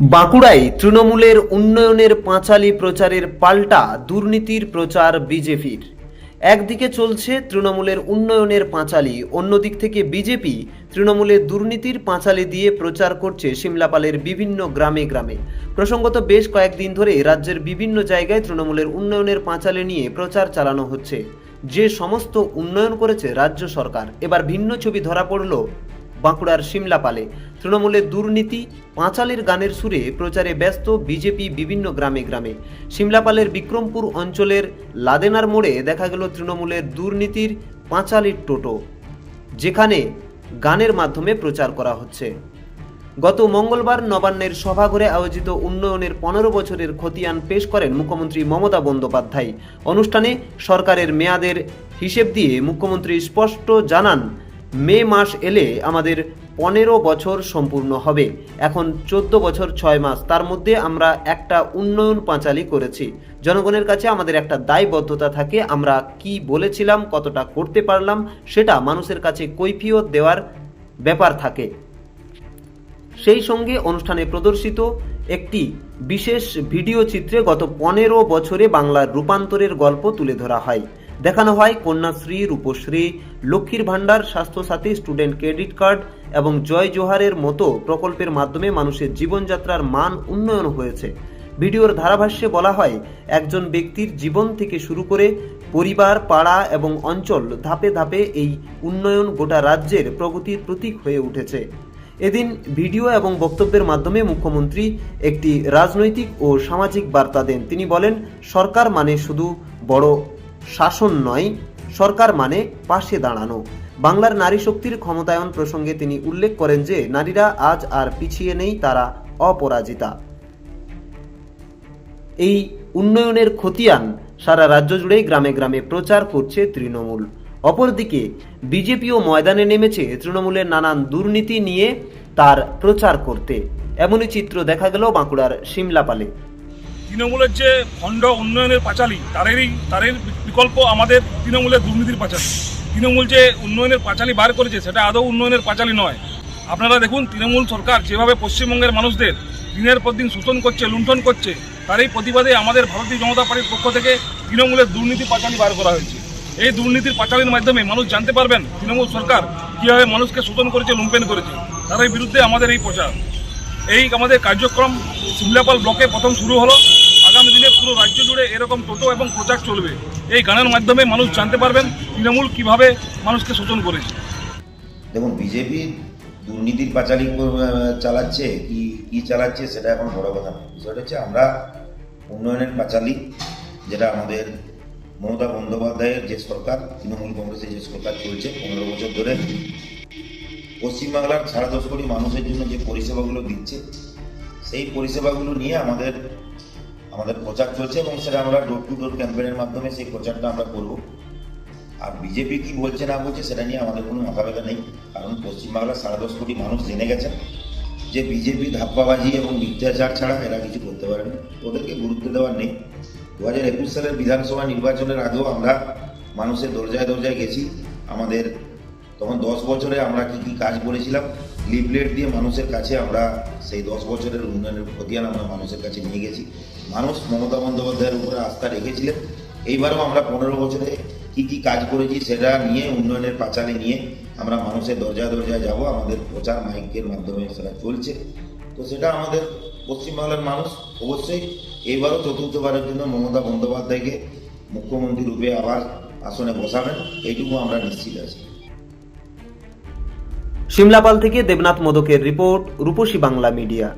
বাঁকুড়ায় তৃণমূলের উন্নয়নের পাঁচালী প্রচারের পাল্টা দুর্নীতির প্রচার বিজেপির। একদিকে চলছে তৃণমূলের উন্নয়নের পাঁচালী, অন্যদিক থেকে বিজেপি তৃণমূলের দুর্নীতির পাঁচালী দিয়ে প্রচার করছে সিমলাপালের বিভিন্ন গ্রামে গ্রামে। প্রসঙ্গত বেশ কয়েকদিন ধরে রাজ্যের বিভিন্ন জায়গায় তৃণমূলের উন্নয়নের পাঁচালী নিয়ে প্রচার চালানো হচ্ছে। যে সমস্ত উন্নয়ন করেছে রাজ্য সরকার, এবার ভিন্ন ছবি ধরা পড়ল বাঁকুড়ার সিমলাপালে। তৃণমূলের দুর্নীতি, পাঁচালের গানের সুরে প্রচারে ব্যস্ত বিজেপি বিভিন্ন গ্রামে গ্রামে। সিমলাপালের বিক্রমপুর অঞ্চলের লাদেনার মোড়ে দেখা গেল তৃণমূলের দুর্নীতির পাঁচালির টোটো, যেখানে গানের মাধ্যমে প্রচার করা হচ্ছে। গত মঙ্গলবার নবান্নের সভাঘরে আয়োজিত উন্নয়নের পনেরো বছরের খতিয়ান পেশ করেন মুখ্যমন্ত্রী মমতা বন্দ্যোপাধ্যায়। অনুষ্ঠানে সরকারের মেয়াদের হিসেব দিয়ে মুখ্যমন্ত্রী স্পষ্ট জানান মে মাস এলে আমাদের পনেরো বছর সম্পূর্ণ হবে। এখন চোদ্দ বছর ছয় মাস, তার মধ্যে আমরা একটা উন্নয়ন পাঁচালি করেছি। জনগণের কাছে আমাদের একটা দায়বদ্ধতা থাকে, আমরা কি বলেছিলাম, কতটা করতে পারলাম, সেটা মানুষের কাছে কৈফিয়ত দেওয়ার ব্যাপার থাকে। সেই সঙ্গে অনুষ্ঠানে প্রদর্শিত একটি বিশেষ ভিডিও চিত্রে গত পনেরো বছরে বাংলার রূপান্তরের গল্প তুলে ধরা হয়। দেখানো হয় কন্যাশ্রী, রূপশ্রী, লক্ষ্মীর ভাণ্ডার, স্বাস্থ্যসাথী স্টুডেন্ট ক্রেডিট কার্ড এবং জয় জোহারের মতো প্রকল্পের মাধ্যমে মানুষের জীবনযাত্রার মান উন্নয়ন হয়েছে। ভিডিওর ধারাভাষ্যে বলা হয়, একজন ব্যক্তির জীবন থেকে শুরু করে পরিবার, পাড়া এবং অঞ্চল ধাপে ধাপে এই উন্নয়ন গোটা রাজ্যের প্রগতির প্রতীক হয়ে উঠেছে। এদিন ভিডিও এবং বক্তব্যের মাধ্যমে মুখ্যমন্ত্রী একটি রাজনৈতিক ও সামাজিক বার্তা দেন। তিনি বলেন, সরকার মানে শুধু বড় শাসন নয়, সরকার মানে পাশে দাঁড়ানো। বাংলার নারী শক্তির ক্ষমতায়ন প্রসঙ্গে তিনি উল্লেখ করেন যে, নারীরা আজ আর পিছিয়ে নেই, তারা অপরাজিতা। এই উন্নয়নের খতিয়ান সারা রাজ্য জুড়েই গ্রামে গ্রামে প্রচার করছে তৃণমূল। অপরদিকে, বিজেপিও ময়দানে নেমেছে তৃণমূলের নানান দুর্নীতি নিয়ে তার প্রচার করতে। এমনই চিত্র দেখা গেল বাঁকুড়ার সিমলাপালে তৃণমূলের যে খণ্ড উন্নয়নের পাঁচালী, তারেরই, তারের বিকল্প আমাদের তৃণমূলের দুর্নীতির পাঁচালী। তৃণমূল যে উন্নয়নের পাঁচালী বার করেছে, সেটা আদৌ উন্নয়নের পাঁচালী নয়। আপনারা দেখুন, তৃণমূল সরকার যেভাবে পশ্চিমবঙ্গের মানুষদের দিনের পর দিন শোষণ করছে, লুণ্ঠন করছে, তারই প্রতিবাদে আমাদের ভারতীয় জনতা পার্টির পক্ষ থেকে তৃণমূলের দুর্নীতি পাঁচালী বার করা হয়েছে। এই দুর্নীতির পাঁচালীর মাধ্যমে মানুষ জানতে পারবেন, তৃণমূল সরকার কীভাবে মানুষকে শোষণ করেছে লুম্পেন করেছে। তাদের বিরুদ্ধে আমাদের এই প্রচার। এই আমাদের কার্যক্রম সিমলাপাল ব্লকে প্রথম শুরু হলো। আগামী দিনে পুরো রাজ্য জুড়ে এরকম টোটো এবং প্রচার চলবে। এই গানের মাধ্যমে মানুষ জানতে পারবেন তৃণমূল কীভাবে মানুষকে শোষণ করেছে। দেখুন, বিজেপি দুর্নীতির পাঁচালি চালাচ্ছে, কি কি চালাচ্ছে সেটা এখন বড় কথা না বিষয়টা হচ্ছে আমরা উন্নয়নের পাঁচালি, যেটা আমাদের মমতা বন্দ্যোপাধ্যায়ের যে সরকার, তৃণমূল কংগ্রেসের যে সরকার চলছে পনেরো বছর ধরে পশ্চিমবাংলার সাড়ে দশ কোটি মানুষের জন্য যে পরিষেবাগুলো দিচ্ছে, সেই পরিষেবাগুলো নিয়ে আমাদের আমাদের প্রচার চলছে এবং সেটা আমরা ডোর টু ডোর ক্যাম্পেনের মাধ্যমে সেই প্রচারটা আমরা করব। আর বিজেপি কি বলছে না বলছে সেটা নিয়ে আমাদের কোনো মাথা ব্যথা নেই, কারণ পশ্চিমবাংলার সাড়ে দশ কোটি মানুষ জেনে গেছেন যে বিজেপি ধাপ্পাবাজি এবং মিথ্যাচার ছাড়া এরা কিছু করতে পারে না ওদেরকে গুরুত্ব দেওয়ার নেই। দু হাজার একুশ সালের বিধানসভা নির্বাচনের আগেও আমরা মানুষের দরজায় দরজায় গেছি। আমাদের তখন দশ বছরে আমরা কি কি কাজ করেছিলাম? লিফলেট দিয়ে মানুষের কাছে আমরা সেই দশ বছরের উন্নয়নের খতিয়ান আমরা মানুষের কাছে নিয়ে গেছি। মানুষ মমতা বন্দ্যোপাধ্যায়ের উপরে আস্থা রেখেছিলেন। এইবারও আমরা পনেরো বছরে কি কি কাজ করেছি সেটা নিয়ে, উন্নয়নের পাঁচালে নিয়ে আমরা মানুষের দরজা দরজায় যাব। আমাদের প্রচার মাইকের মাধ্যমে সেটা চলছে। তো সেটা আমাদের পশ্চিমবাংলার মানুষ অবশ্যই এইবারও চতুর্থবারের জন্য মমতা বন্দ্যোপাধ্যায়কে মুখ্যমন্ত্রী রূপে আবার আসনে বসাবেন। এইটুকু আমরা নিশ্চিত আছি। সিমলাপাল থেকে দেবনাথ মোদকের রিপোর্ট রূপসী বাংলা মিডিয়া।